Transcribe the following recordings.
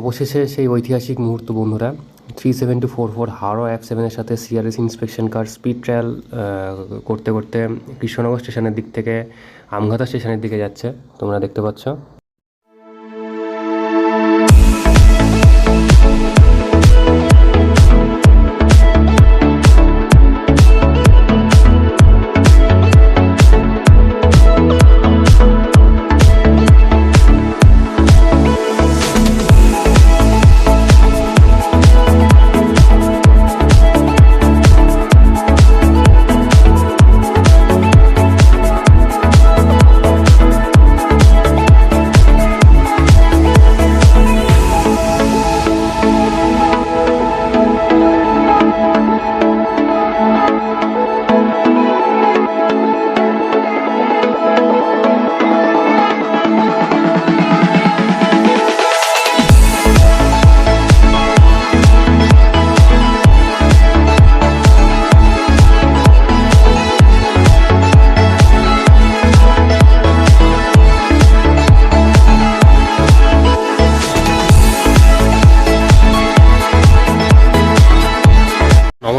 অবশেষে সেই ঐতিহাসিক মুহূর্ত, বন্ধুরা। Three seven two four four Howrah up সেভেনের সাথে CRS inspection car speed trial করতে করতে কৃষ্ণনগর স্টেশনের দিক থেকে আমঘাতা স্টেশনের দিকে যাচ্ছে। তোমরা দেখতে পাচ্ছ।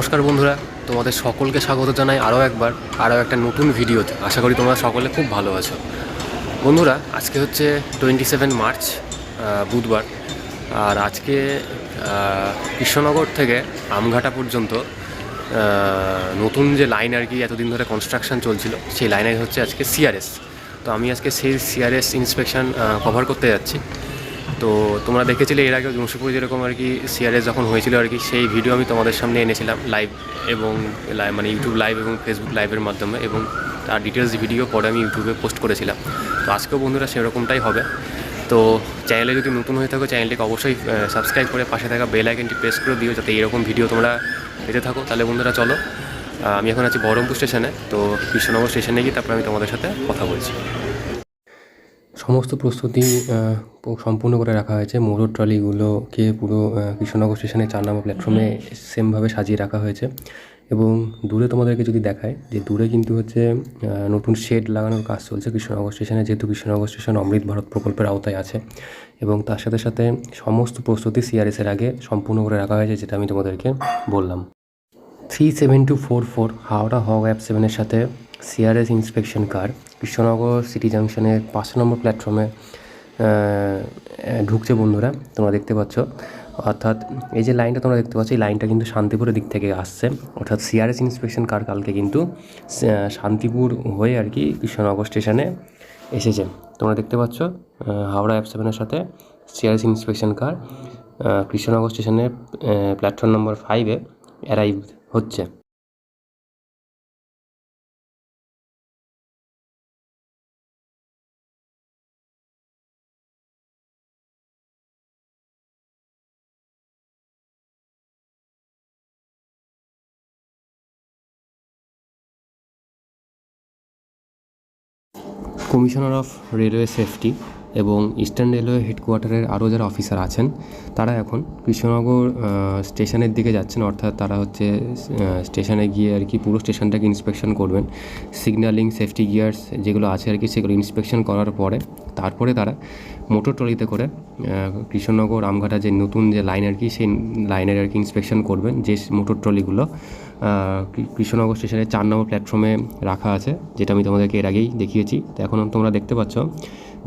নমস্কার বন্ধুরা, তোমাদের সকলকে স্বাগত জানাই আরও একবার, আরও একটা নতুন ভিডিওতে। আশা করি তোমরা সকলে খুব ভালো আছো। বন্ধুরা, আজকে হচ্ছে টোয়েন্টি সেভেন মার্চ বুধবার। আর আজকে কৃষ্ণনগর থেকে আমঘাটা পর্যন্ত নতুন যে লাইন আর কি এতদিন ধরে কনস্ট্রাকশন চলছিল, সেই লাইনে হচ্ছে আজকে সিআরএস তো আমি আজকে সেই সিআরএস ইন্সপেকশান কভার করতে যাচ্ছি। তো তোমরা দেখেছিলে এর আগে জমশেদপুরে যেরকম আর কি সিআরএস যখন হয়েছিল আর কি, সেই ভিডিও আমি তোমাদের সামনে এনেছিলাম লাইভ এবং মানে ইউটিউব লাইভ এবং ফেসবুক লাইভের মাধ্যমে এবং তার ডিটেলস ভিডিও পরে আমি ইউটিউবে পোস্ট করেছিলাম। তো আজকেও বন্ধুরা সেরকমটাই হবে। তো চ্যানেলে যদি নতুন হয়ে থাকো চ্যানেলটিকে অবশ্যই সাবস্ক্রাইব করে পাশে থাকা বেল আইকনটি প্রেস করে দিও যাতে এরকম ভিডিও তোমরা পেতে থাকো। তাহলে বন্ধুরা চলো আমি এখন আছি বহরমপুর স্টেশনে তো কৃষ্ণনগর স্টেশনে গিয়ে তারপরে আমি তোমাদের সাথে কথা বলছি। সমস্ত প্রস্তুতি সম্পূর্ণ করে রাখা হয়েছে। মোটর ট্রলিগুলোকে পুরো কৃষ্ণনগর স্টেশনে চার নম্বর প্ল্যাটফর্মে সেমভাবে সাজিয়ে রাখা হয়েছে। এবং দূরে তোমাদেরকে যদি দেখায় যে দূরে কিন্তু হচ্ছে নতুন শেড লাগানোর কাজ চলছে কৃষ্ণনগর স্টেশনে যেহেতু কৃষ্ণনগর স্টেশন অমৃত ভারত প্রকল্পের আওতায় আছে। এবং তার সাথে সাথে সমস্ত প্রস্তুতি সিআরএসের আগে সম্পূর্ণ করে রাখা হয়েছে যেটা আমি তোমাদেরকে বললাম। Three seven two four four Howrah hog up সেভেনের সাথে CRS inspection car Krishnanagar city জাংশনের পাঁচ নম্বর প্ল্যাটফর্মে ঢুকছে বন্ধুরা, তোমরা দেখতে পাচ্ছ। অর্থাৎ এই যে লাইনটা তোমরা দেখতে পাচ্ছ, এই লাইনটা কিন্তু শান্তিপুরের দিক থেকে আসছে। অর্থাৎ সিআরএস ইন্সপেকশন কার কালকে কিন্তু শান্তিপুর হয়ে আর কি কৃষ্ণনগর স্টেশনে এসেছে। তোমরা দেখতে পাচ্ছ হাওড়া অ্যাপ সেভেনের সাথে সিআরএস ইন্সপেকশন কার কৃষ্ণনগর স্টেশনের প্ল্যাটফর্ম নম্বর ফাইভে অ্যারাইভ হচ্ছে। কমিশনার অফ রেলওয়ে সেফটি এবং ইস্টার্ন রেলওয়ে হেডকোয়ার্টারের আরও যারা অফিসার আছেন, তারা এখন কৃষ্ণনগর স্টেশনের দিকে যাচ্ছেন। অর্থাৎ তারা হচ্ছে স্টেশনে গিয়ে আর কি পুরো স্টেশনটাকে ইন্সপেকশন করবেন। সিগন্যালিং, সেফটি গিয়ার্স যেগুলো আছে আর কি, সেগুলো ইন্সপেকশন করার পরে তারপরে তারা মোটর ট্রলিতে করে কৃষ্ণনগর আমঘাটা যে নতুন যে লাইন আর কি, সেই লাইনের আর কি ইন্সপেকশন করবেন। যে মোটর ট্রলিগুলো কৃষ্ণনগর স্টেশনের চার নম্বর প্ল্যাটফর্মে রাখা আছে, যেটা আমি তোমাদেরকে এর আগেই দেখিয়েছি। তো এখন তোমরা দেখতে পাচ্ছ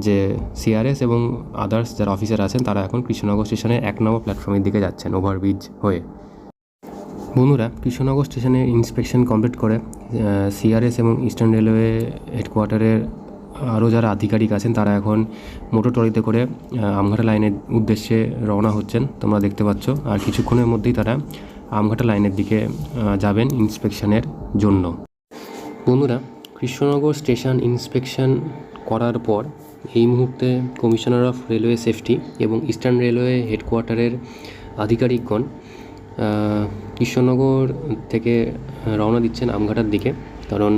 যে সিআরএস এবং আদার্স যারা অফিসার আছেন, তারা এখন কৃষ্ণনগর স্টেশনের এক নম্বর প্ল্যাটফর্মের দিকে যাচ্ছেন ওভারব্রিজ হয়ে। বন্ধুরা, কৃষ্ণনগর স্টেশনে ইন্সপেকশন কমপ্লিট করে সিআরএস এবং ইস্টার্ন রেলওয়ে হেডকোয়ার্টারের আরও যারা আধিকারিক আছেন, তারা এখন মোটর ট্রলিতে করে আমঘাটা লাইনের উদ্দেশ্যে রওনা হচ্ছেন। তোমরা দেখতে পাচ্ছ, আর কিছুক্ষণের মধ্যেই তারা আমঘাটা লাইনের দিকে যাবেন ইন্সপেকশনের জন্য। বন্ধুরা, কৃষ্ণনগর স্টেশন ইন্সপেকশন করার পর এই মুহূর্তে কমিশনার অফ রেলওয়ে সেফটি এবং ইস্টার্ন রেলওয়ে হেডকোয়ার্টারের আধিকারিকগণ কৃষ্ণনগর থেকে রওনা দিচ্ছেন আমঘাটার দিকে। কারণ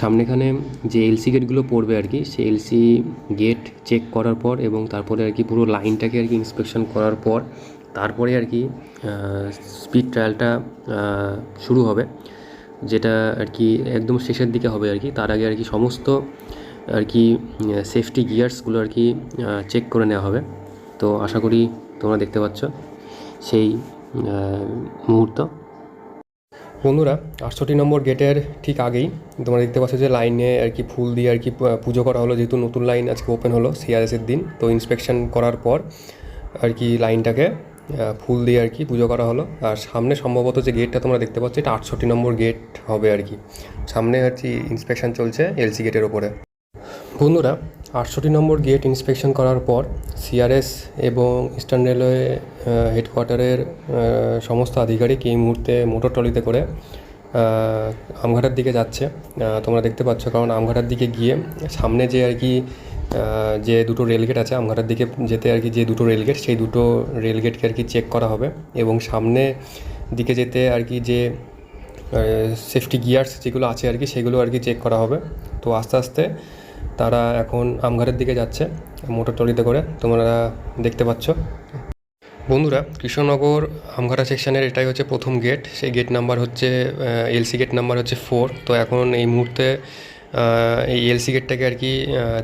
সামনেখানে যে এলসি গেটগুলো পড়বে আর কি, সেই এলসি গেট চেক করার পর এবং তারপরে আর কি পুরো লাইনটাকে আর কি ইন্সপেকশন করার পর তারপরে আর কি স্পিড ট্রায়ালটা শুরু হবে, যেটা আর কি একদম শেষের দিকে হবে আর কি। তার আগে আর কি সমস্ত আর কি সেফটি গিয়ার্সগুলো আর কি চেক করে নেওয়া হবে। তো আশা করি তোমরা দেখতে পাচ্ছ সেই মুহূর্ত। বন্ধুরা, আটষট্টি নম্বর গেটের ঠিক আগেই তোমরা দেখতে পাচ্ছ যে লাইনে আর কি ফুল দিয়ে আর কি পুজো করা হলো। যেহেতু নতুন লাইন আজকে ওপেন হলো সিআরএসের দিন, তো ইন্সপেকশন করার পর আর কি লাইনটাকে ফুল দিয়ে আর কি পুজো করা হলো। আর সামনে সম্ভবত যে গেটটা তোমরা দেখতে পাচ্ছ, এটা আটষট্টি নম্বর গেট হবে আর কি। সামনে কি ইন্সপেকশন চলছে এলসি গেটের ওপরে বন্ধুরা, আটষট্টি নম্বর গেট ইন্সপেকশন করার পর সিআরএস এবং ইস্টার্ন রেলওয়ে হেডকোয়ার্টারের সমস্ত আধিকারিক এই মুহূর্তে মোটর ট্রলিতে করে আমঘাটার দিকে যাচ্ছে। তোমরা দেখতে পাচ্ছ, কারণ আমঘাটার দিকে গিয়ে সামনে যে আর কি যে দুটো রেলগেট আছে আমঘাটার দিকে যেতে আর কি যে দুটো রেলগেট সেই দুটো রেলগেটকে আর কি চেক করা হবে। এবং সামনে দিকে যেতে আর কি যে সেফটি গিয়ার্স যেগুলো আছে আর কি, সেগুলো আর কি চেক করা হবে। তো আস্তে আস্তে তারা এখন আমঘাটের দিকে যাচ্ছে, মোটর ট্রলিতে করে। তোমরা দেখতে পাচ্ছ। বন্ধুরা, কৃষ্ণনগর আমঘাটা সেকশনের এটাই হচ্ছে প্রথম গেট সেই গেট নাম্বার হচ্ছে এলসি গেট নাম্বার হচ্ছে ফোর তো এখন এই মুহূর্তে এই এলসি গেটটাকে আর কি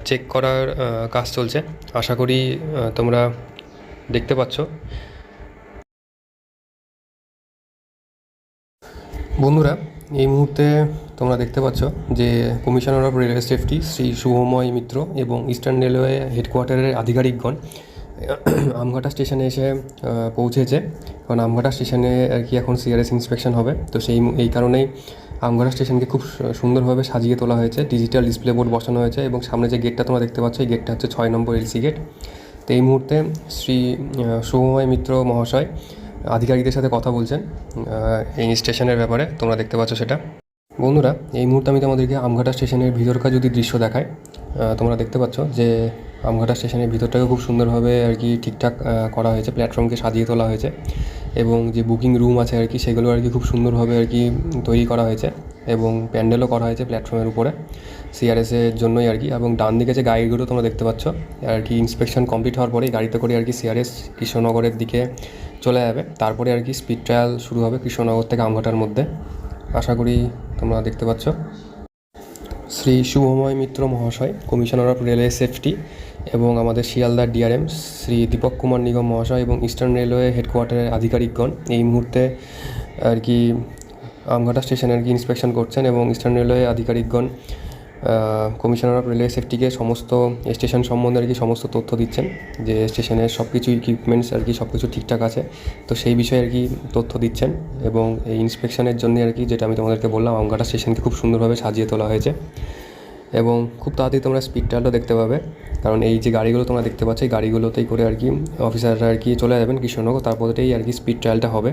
চেক করার কাজ চলছে। আশা করি তোমরা দেখতে পাচ্ছ। বন্ধুরা, এই মুহূর্তে তোমরা দেখতে পাচ্ছ যে commissioner of railway safety Shri Shubhamoy Mitra এবং ইস্টার্ন রেলওয়ে হেডকোয়ার্টারের আধিকারিকগণ আমঘাটা স্টেশনে এসে পৌঁছেছে। কারণ আমঘাটা স্টেশনে আর কি এখন সিআরএস ইন্সপেকশন হবে। তো সেই, এই কারণেই আমঘাটা স্টেশনকে খুব সুন্দরভাবে সাজিয়ে তোলা হয়েছে। ডিজিটাল ডিসপ্লে বোর্ড বসানো হয়েছে এবং সামনে যে গেটটা তোমরা দেখতে পাচ্ছ, এই গেটটা হচ্ছে ছয় নম্বর এলসি গেট তো এই মুহূর্তে শ্রী শুভময় মিত্র মহাশয় আধিকারিকদের সাথে কথা বলছেন এই স্টেশনের ব্যাপারে। তোমরা দেখতে পাচ্ছ সেটা। বন্ধুরা, এই মুহূর্তে আমি তোমাদেরকে আমঘাটা স্টেশনের ভিতরকার যদি দৃশ্য দেখায় তোমরা দেখতে পাচ্ছ যে আমঘাটা স্টেশনের ভিতরটাকে খুব সুন্দরভাবে আর কি ঠিকঠাক করা হয়েছে প্ল্যাটফর্মকে সাজিয়ে তোলা হয়েছে। এবং যে বুকিং রুম আছে আর কি, সেগুলো আর কি খুব সুন্দরভাবে আর কি তৈরি করা হয়েছে এবং প্যান্ডেলও করা হয়েছে প্ল্যাটফর্মের উপরে সিআরএসের জন্যই আর কি। এবং ডান দিকে যে গাড়িগুলো তোমরা দেখতে পাচ্ছ, আর কি ইন্সপেকশন কমপ্লিট হওয়ার পরেই গাড়িতে করে আর কি সিআরএস কৃষ্ণনগরের দিকে চলে যাবে। তারপরে আর কি স্পিড ট্রায়াল শুরু হবে কৃষ্ণনগর থেকে আমঘাটার মধ্যে। আশা করি তোমরা দেখতে পাচ্ছ। শ্রী শুভময় মিত্র মহাশয় কমিশনার অফ রেলওয়ে সেফটি এবং আমাদের শিয়ালদার ডিআরএম শ্রী দীপক কুমার নিগম মহাশয় এবং ইস্টার্ন রেলওয়ে হেডকোয়ার্টারের আধিকারিকগণ এই মুহূর্তে আর কি আমঘাটা স্টেশনে আর কি ইন্সপেকশন করছেন এবং ইস্টার্ন রেলওয়ে আধিকারিকগণ কমিশনার অফ রেলওয়ে সেফটিকে সমস্ত স্টেশন সম্বন্ধে আর কি সমস্ত তথ্য দিচ্ছেন যে স্টেশনের সব কিছু ইকুইপমেন্টস আর কি সব কিছু ঠিকঠাক আছে। তো সেই বিষয়ে আর কি তথ্য দিচ্ছেন এবং এই ইন্সপেকশনের জন্য আর কি যেটা আমি তোমাদেরকে বললাম আমঘাটা স্টেশনকে খুব সুন্দরভাবে সাজিয়ে তোলা হয়েছে। এবং খুব তাড়াতাড়ি তোমরা স্পিড ট্রায়ালও দেখতে পাবে, কারণ এই যে গাড়িগুলো তোমরা দেখতে পাচ্ছ, এই গাড়িগুলোতেই করে আর কি অফিসাররা আর কি চলে যাবেন কৃষ্ণনগর তারপরেই আর কি স্পিড ট্রায়ালটা হবে।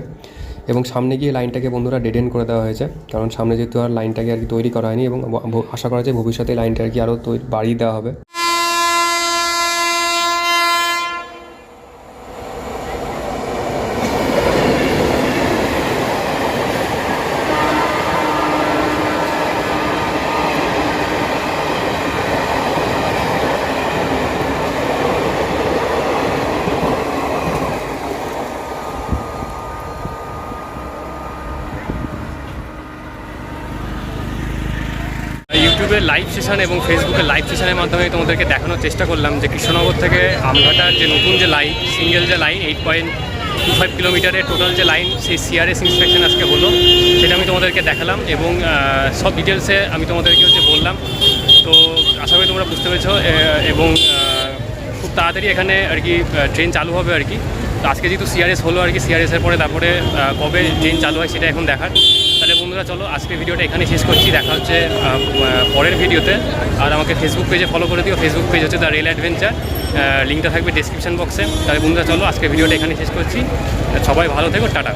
এবং সামনে গিয়ে লাইনটাকে বন্ধুরা ডেডেন করে দেওয়া হয়েছে। কারণ সামনে যেহেতু আর লাইনটাকে আর কি তৈরি করা হয়নি এবং আশা করা যায় ভবিষ্যতে লাইনটা আর কি আরও বাড়িয়ে দেওয়া হবে। ইউটিউবের লাইভ সেশন এবং ফেসবুকের লাইভ সেশনের মাধ্যমে তোমাদেরকে দেখানোর চেষ্টা করলাম যে কৃষ্ণনগর থেকে আমঘাটার যে নতুন যে লাইন সিঙ্গেল যে line eight point two five কিলোমিটারের টোটাল যে লাইন সেই সিআরএস ইন্সপেকশন আজকে হলো, সেটা আমি তোমাদেরকে দেখালাম এবং সব ডিটেলসে আমি তোমাদেরকে হচ্ছে বললাম। তো আশা করি তোমরা বুঝতে পেরেছ এবং খুব তাড়াতাড়ি এখানে আর কি ট্রেন চালু হবে আর কি। তো আজকে যেহেতু সিআরএস হলো আর কি সিআরএসের পরে তারপরে কবে ট্রেন চালু হয় সেটা এখন দেখার। বন্ধুরা, চলো আজকে ভিডিওটা এখানে শেষ করছি। দেখা হচ্ছে পরের ভিডিওতে। আর আমাকে ফেসবুক পেজে ফলো করে দিও। ফেসবুক পেজ হচ্ছে দ্য রেল অ্যাডভেঞ্চার লিঙ্কটা থাকবে ডিসক্রিপশন বক্সে তাহলে বন্ধুরা, চলো আজকে ভিডিওটা এখানে শেষ করছি। সবাই ভালো থেকো। টাটা।